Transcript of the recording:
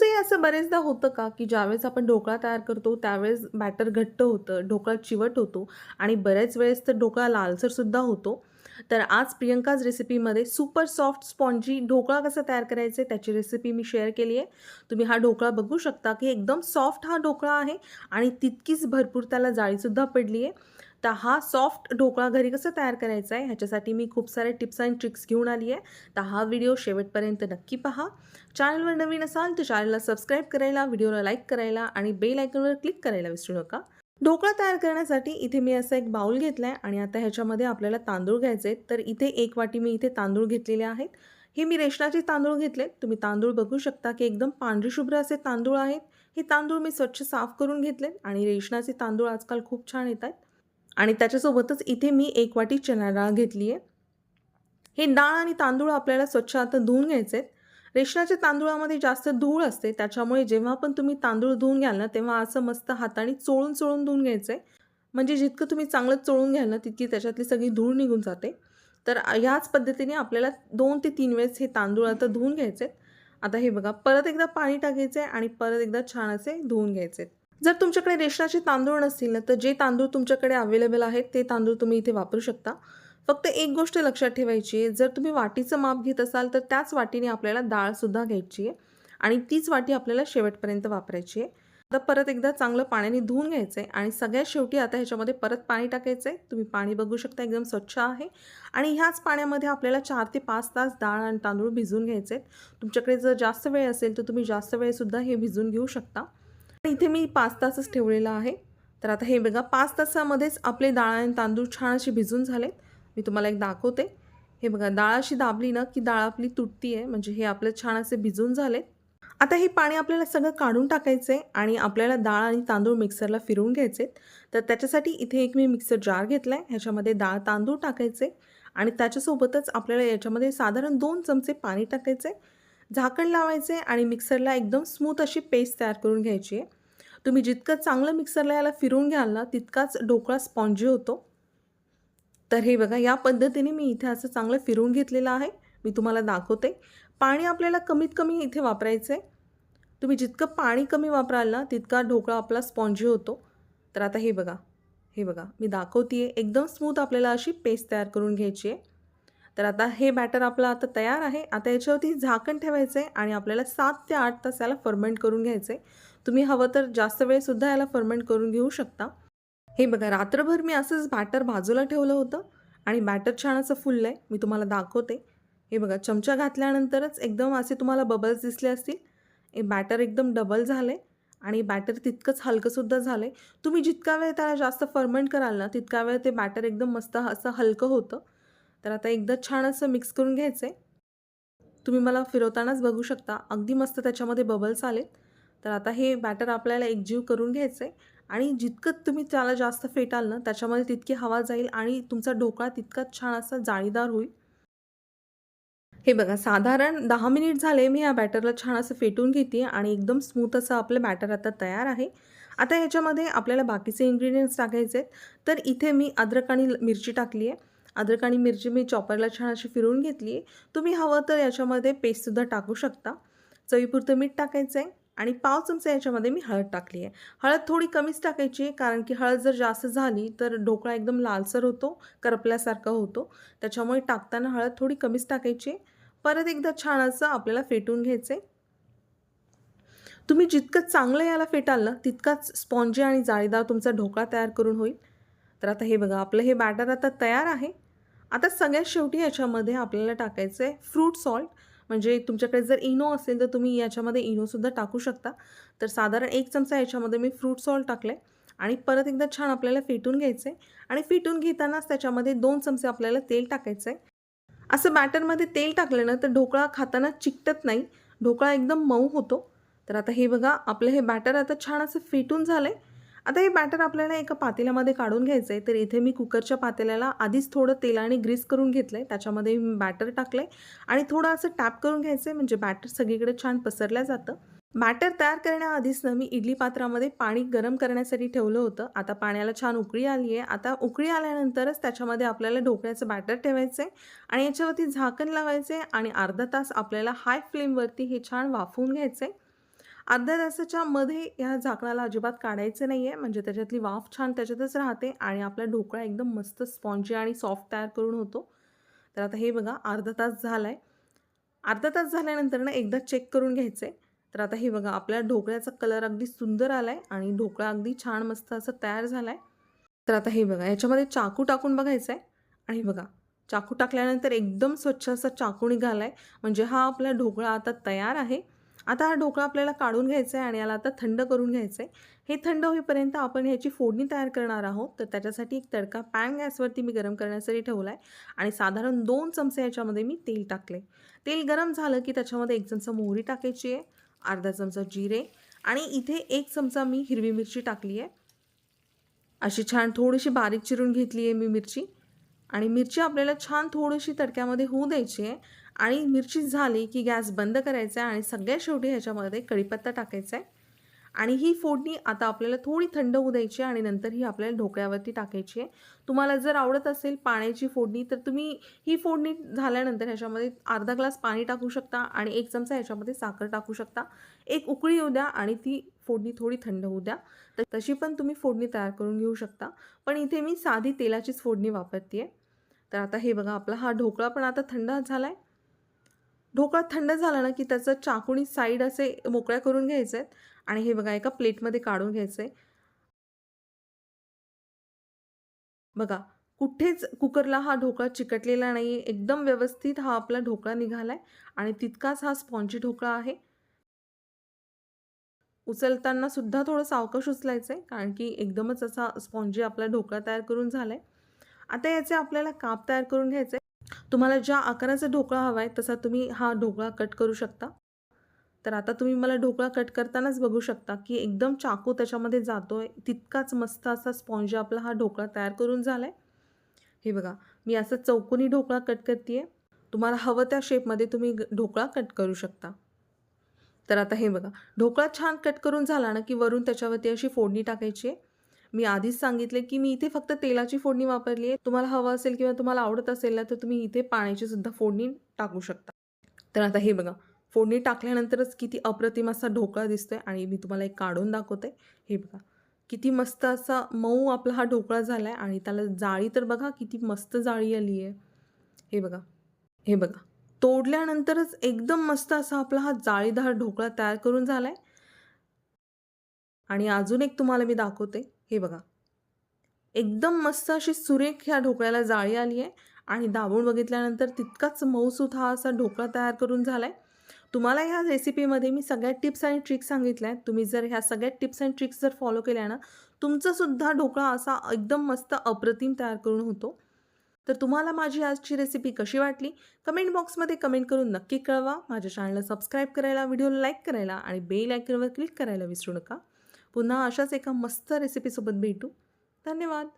तुमचंही असं बरेचदा होतं का, की ज्यावेळेस आपण ढोकळा तयार करतो, त्यावेळेस बॅटर घट्ट होतं, ढोकळा चिवट होतो आणि बऱ्याच वेळेस तर ढोकळा लालसरसुद्धा होतो. तर आज प्रियंकाज रेसिपीमध्ये सुपर सॉफ्ट स्पॉन्जी ढोकळा कसा तयार करायचा आहे, त्याची रेसिपी मी शेअर केली आहे. तुम्ही हा ढोकळा बघू शकता, की एकदम सॉफ्ट हा ढोकळा आहे आणि तितकीच भरपूर त्याला जाळीसुद्धा पडली आहे. तर हा सॉफ्ट ढोकळा घरी कसं तयार करायचा आहे, ह्याच्यासाठी मी खूप सारे टिप्स अँड ट्रिक्स घेऊन आली आहे. तर हा व्हिडिओ शेवटपर्यंत नक्की पहा. चॅनलवर नवीन असाल तर चॅनलला सबस्क्राईब करायला, व्हिडिओला लाईक करायला आणि बेल आयकॉनवर क्लिक करायला विसरू नका. ढोकळा तयार करण्यासाठी इथे मी असा एक बाउल घेतला आहे आणि आता ह्याच्यामध्ये आपल्याला तांदूळ घ्यायचे आहेत. तर इथे एक वाटी मी इथे तांदूळ घेतलेले आहेत. हे मी रेशनाचे तांदूळ घेतले तुम्ही तांदूळ बघू शकता, की एकदम पांढरे शुभ्र असे तांदूळ आहेत. हे तांदूळ मी स्वच्छ साफ करून घेतलेत आणि रेशनाचे तांदूळ आजकाल खूप छान येत आहेत आणि त्याच्यासोबतच इथे मी एक वाटी चणा डाळ घेतली आहे. हे डाळ आणि तांदूळ आपल्याला स्वच्छ आता धुवून घ्यायचे आहेत. रेशनाच्या तांदूळामध्ये जास्त धूळ असते, त्याच्यामुळे जेव्हा पण तुम्ही तांदूळ धुवून घ्याल ना, तेव्हा असं मस्त हाताने चोळून-चोळून धुवून घ्यायचं आहे. म्हणजे जितकं तुम्ही चांगलं चोळून घ्याल ना, तितकी त्याच्यातली सगळी धूळ निघून जाते. तर ह्याच पद्धतीने आपल्याला दोन ते तीन वेळेस हे तांदूळ आता धुवून घ्यायचे आहेत. आता हे बघा, परत एकदा पाणी टाकायचं आहे आणि परत एकदा छान असे धुवून घ्यायचे आहेत. जर तुमच्याकडे रेशनाचे तांदूळ नसतील ना, तर जे तांदूळ तुमच्याकडे अवेलेबल आहेत, ते तांदूळ तुम्ही इथे वापरू शकता. फक्त एक गोष्ट लक्षात ठेवायची आहे, जर तुम्ही वाटीचं माप घेत असाल, तर त्याच वाटीने आपल्याला डाळसुद्धा घ्यायची आहे आणि तीच वाटी आपल्याला शेवटपर्यंत वापरायची आहे. आता परत एकदा चांगलं पाण्याने धुवून घ्यायचं आहे आणि सगळ्यात शेवटी आता ह्याच्यामध्ये परत पाणी टाकायचं आहे. तुम्ही पाणी बघू शकता एकदम स्वच्छ आहे आणि ह्याच पाण्यामध्ये आपल्याला चार ते पाच तास डाळ आणि तांदूळ भिजवून घ्यायचे आहेत. तुमच्याकडे जर जास्त वेळ असेल, तर तुम्ही जास्त वेळसुद्धा हे भिजवून घेऊ शकता. इथे मी पाच तासच ठेवलेलं आहे. तर आता हे बघा पाच तासामध्येच आपले डाळ आणि तांदूळ छान असे भिजून झालेत. मी तुम्हाला एक दाखवते. हे बघा डाळ अशी दाबली ना, की डाळ आपली तुटती आहे. म्हणजे हे आपलं छान असे भिजून झालेत. आता हे पाणी आपल्याला सगळं काढून टाकायचं आहे आणि आपल्याला डाळ आणि तांदूळ मिक्सरला फिरवून घ्यायचे आहेत. तर त्याच्यासाठी इथे एक मी मिक्सर जार घेतला आहे. ह्याच्यामध्ये डाळ तांदूळ टाकायचे आणि त्याच्यासोबतच आपल्याला याच्यामध्ये साधारण दोन चमचे पाणी टाकायचे. झाकण लावायचे आणि मिक्सरला एकदम स्मूथ अशी पेस्ट तयार करून घ्यायची आहे. तुम्ही जितकं चांगलं मिक्सरला याला फिरून घ्याल ना, तितकाच ढोकळा स्पॉन्जी होतो. तर हे बघा, या पद्धतीने मी इथे असं चांगलं फिरून घेतलेलं आहे. मी तुम्हाला दाखवते. पाणी आपल्याला कमीत कमी इथे वापरायचं आहे. तुम्ही जितकं पाणी कमी वापराल ना, तितका ढोकळा आपला स्पॉन्जी होतो. तर आता हे बघा, हे बघा, मी दाखवते आहे. एकदम स्मूथ आपल्याला अशी पेस्ट तयार करून घ्यायची आहे. तर आता हे बॅटर आपलं आता तयार आहे. आता याच्यावरती झाकण ठेवायचं आहे आणि आपल्याला सात ते आठ तास याला फर्मेंट करून घ्यायचं आहे. तुम्ही हवं तर जास्त वेळसुद्धा याला फर्मेंट करून घेऊ शकता. हे बघा, रात्रभर मी असंच बॅटर बाजूला ठेवलं होतं आणि बॅटर छान असं फुललं आहे. मी तुम्हाला दाखवते. हे बघा, चमचा घातल्यानंतरच एकदम असे तुम्हाला बबल्स दिसले असतील. हे बॅटर एकदम डबल झालं आहे आणि बॅटर तितकंच हलकंसुद्धा झालं आहे. तुम्ही जितका वेळ त्याला जास्त फर्मेंट कराल ना, तितका वेळ ते बॅटर एकदम मस्त असं हलकं होतं. तर आता एकदा छान असं मिक्स करून घ्यायचं आहे. तुम्ही मला फिरवतानाच बघू शकता. अगदी मस्त त्याच्यामध्ये बबल्स आलेत. तर आता हे बॅटर आपल्याला एकजीव करून घ्यायचं आहे आणि जितकं तुम्ही त्याला जास्त फेटाल ना, त्याच्यामध्ये तितकी हवा जाईल आणि तुमचा ढोकळा तितकाच छान असा जाळीदार होईल. हे बघा, साधारण दहा मिनिट झाले. मी या बॅटरला छान असं फेटून घेते आणि एकदम स्मूथ असं आपलं बॅटर आता तयार आहे. आता ह्याच्यामध्ये आपल्याला बाकीचे इन्ग्रेडियंट्स टाकायचे आहेत. तर इथे मी अद्रक आणि मिरची टाकली आहे. अद्रक आणि मिरची मी चॉपरला छान अशी फिरून घेतली आहे. तुम्ही हवं तर याच्यामध्ये पेस्टसुद्धा टाकू शकता. चवीपुरतं मीठ टाकायचं आहे आणि पाव चमचा याच्यामध्ये मी हळद टाकली आहे. हळद थोडी कमीच टाकायची आहे, कारण की हळद जर जास्त झाली, तर ढोकळा एकदम लालसर होतो, करपल्यासारखा होतो. त्याच्यामुळे टाकताना हळद थोडी कमीच टाकायची परत एकदा छान असं आपल्याला फेटून घ्यायचं आहे. तुम्ही जितकं चांगलं याला फेटाल ना, तितकाच स्पॉन्जी आणि जाळीदार तुमचा ढोकळा तयार करून होईल. तर आता हे बघा, आपलं हे बॅटर आता तयार आहे. आता सगळ्यात शेवटी याच्यामध्ये आपल्याला टाकायचं आहे फ्रूट सॉल्ट. म्हणजे तुमच्याकडे जर इनो असेल, तर तुम्ही याच्यामध्ये इनोसुद्धा टाकू शकता. तर साधारण एक चमचा याच्यामध्ये मी फ्रूट सॉल्ट टाकलं आहे आणि परत एकदा छान आपल्याला फेटून घ्यायचं आहे आणि फेटून घेतानाच त्याच्यामध्ये दोन चमचे आपल्याला तेल टाकायचं आहे. असं बॅटरमध्ये तेल टाकलं ना, तर ढोकळा खाताना चिकटत नाही. ढोकळा एकदम मऊ होतो. तर आता हे बघा, आपलं हे बॅटर आता छान असं फेटून झालं आहे. आता हे बॅटर आपल्याला एका पातेल्यामध्ये काढून घ्यायचं आहे. तर इथे मी कुकरच्या पातेल्याला आधीच थोडं तेलाने ग्रीस करून घेतलं आहे. त्याच्यामध्ये मी बॅटर टाकलं आहे आणि थोडं असं टॅप करून घ्यायचं आहे, म्हणजे बॅटर सगळीकडे छान पसरलं जातं. बॅटर तयार करण्याआधीच ना, मी इडली पात्रामध्ये पाणी गरम करण्यासाठी ठेवलं होतं. आता पाण्याला छान उकळी आली आहे. आता उकळी आल्यानंतरच त्याच्यामध्ये आपल्याला ढोकळ्याचं बॅटर ठेवायचं आहे आणि याच्यावरती झाकण लावायचं आहे आणि अर्धा तास आपल्याला हाय फ्लेमवरती हे छान वाफवून घ्यायचं आहे. अर्ध्या तासाच्या मध्ये ह्या झाकणाला अजिबात काढायचं नाही आहे म्हणजे त्याच्यातली वाफ छान त्याच्यातच राहते आणि आपला ढोकळा एकदम मस्त स्पॉन्जी आणि सॉफ्ट तयार करून होतो. तर आता हे बघा अर्धा तास झाला आहे अर्धा तास झाल्यानंतर ना एकदा चेक करून घ्यायचं आहे तर आता हे बघा आपल्या ढोकळ्याचा कलर अगदी सुंदर आला आहे आणि ढोकळा अगदी छान मस्त असं तयार झाला आहे तर आता हे बघा याच्यामध्ये चाकू टाकून बघायचं आहे आणि बघा चाकू टाकल्यानंतर एकदम स्वच्छ असा चाकू निघाला आहे म्हणजे हा आपला ढोकळा आता तयार आहे. आता हा ढोकळा आपल्याला काढून घ्यायचा आहे आणि याला आता थंड करून घ्यायचं आहे हे थंड होईपर्यंत आपण ह्याची फोडणी तयार करणार आहोत. तर त्याच्यासाठी एक तडका पॅन गॅसवरती मी गरम करण्यासाठी ठेवला आहे आणि साधारण दोन चमचे याच्यामध्ये मी तेल टाकले तेल गरम झालं की त्याच्यामध्ये एक चमचा मोहरी टाकायची आहे अर्धा चमचा जिरे आणि इथे एक चमचा मी हिरवी मिरची टाकली आहे अशी छान थोडीशी बारीक चिरून घेतली आहे मी मिरची आणि मिरची आपल्याला छान थोडीशी तडक्यामध्ये होऊ द्यायची आहे. आणि मिरची झाली की गॅस बंद करायचा आहे आणि सगळ्यात शेवटी ह्याच्यामध्ये कढीपत्ता टाकायचा आहे. आणि ही फोडणी आता आपल्याला थोडी थंड होऊ द्यायची आहे आणि नंतर ही आपल्याला ढोकळ्यावरती टाकायची आहे. तुम्हाला जर आवडत असेल पाण्याची फोडणी तर तुम्ही ही फोडणी झाल्यानंतर ह्याच्यामध्ये अर्धा ग्लास पाणी टाकू शकता आणि एक चमचा ह्याच्यामध्ये साखर टाकू शकता. एक उकळी येऊ द्या आणि ती फोडणी थोडी थंड होऊ द्या. तर तशी पण तुम्ही फोडणी तयार करून घेऊ शकता. पण इथे मी साधी तेलाचीच फोडणी वापरते आहे तर आता हे बघा आपला हा ढोकळा पण आता थंड झाला आहे ढोकळा थंड झाला ना की त्याचं चाकूनी साईड असे मोकळ्या करून घ्यायचे आहेत आणि हे बघा एका प्लेटमध्ये काढून घ्यायचं आहे बघा कुठेच कुकरला हा ढोकळा चिकटलेला नाही आहे एकदम व्यवस्थित हा आपला ढोकळा निघाला आहे आणि तितकाच हा स्पॉन्जी ढोकळा आहे. उचलताना सुद्धा थोडं सावकाश उचलायचं आहे कारण की एकदमच असा स्पॉन्जी आपला ढोकळा तयार करून झाला आहे आता याचे आपल्याला काप तयार करून घ्यायचे तुम्हाला ज्या आकाराचा ढोकळा हवा आहे तसा तुम्ही हा ढोकळा कट करू शकता. तर आता तुम्ही मला ढोकळा कट करतानाच बघू शकता की एकदम चाकू त्याच्यामध्ये जातो आहे तितकाच मस्त असा स्पॉन्ज आपला हा ढोकळा तयार करून झाला आहे हे बघा मी असं चौकोनी ढोकळा कट करते आहे तुम्हाला हवं त्या शेपमध्ये तुम्ही ढोकळा कट करू शकता. तर आता हे बघा ढोकळा छान कट करून झाला ना की वरून त्याच्यावरती अशी फोडणी टाकायची आहे. मी आधीच सांगितले की मी इथे फक्त तेलाची फोडणी वापरली आहे. तुम्हाला हवं असेल किंवा तुम्हाला आवडत असेल ना तर तुम्ही इथे पाण्याची सुद्धा फोडणी टाकू शकता. तर आता हे बघा फोडणी टाकल्यानंतरच किती अप्रतिम असा ढोकळा दिसतोय आणि मी तुम्हाला एक काढून दाखवते. हे बघा किती मस्त असा मऊ आपला हा ढोकळा झाला आहे आणि त्याला जाळी तर बघा किती मस्त जाळी आली आहे. हे बघा हे बघा तोडल्यानंतरच एकदम मस्त असा आपला हा जाळीदार ढोकळा तयार करून झाला आहे आणि अजून एक तुम्हाला मी दाखवते. हे बघा. एकदम मस्त अशी सुरेख ह्या ढोकळ्याला जाळी आली आहे आणि दाबून बघितल्यानंतर तितकाच मऊसूत हा असा ढोकळा तयार करून झाला आहे तुम्हाला ह्या रेसिपीमध्ये मी सगळ्या टिप्स आणि ट्रिक्स सांगितल्या आहेत. तुम्ही जर ह्या सगळ्या टिप्स अँड ट्रिक्स जर फॉलो केल्या ना तुमचासुद्धा ढोकळा असा एकदम मस्त अप्रतिम तयार करून होतो. तर तुम्हाला माझी आजची रेसिपी कशी वाटली? कमेंट बॉक्समध्ये कमेंट करून नक्की कळवा. माझ्या चॅनलला सबस्क्राईब करायला व्हिडिओला लाईक करायला आणि बेल आयकनवर क्लिक करायला विसरू नका. पुन्हा अशाच एका मस्त रेसिपीसोबत भेटू. धन्यवाद.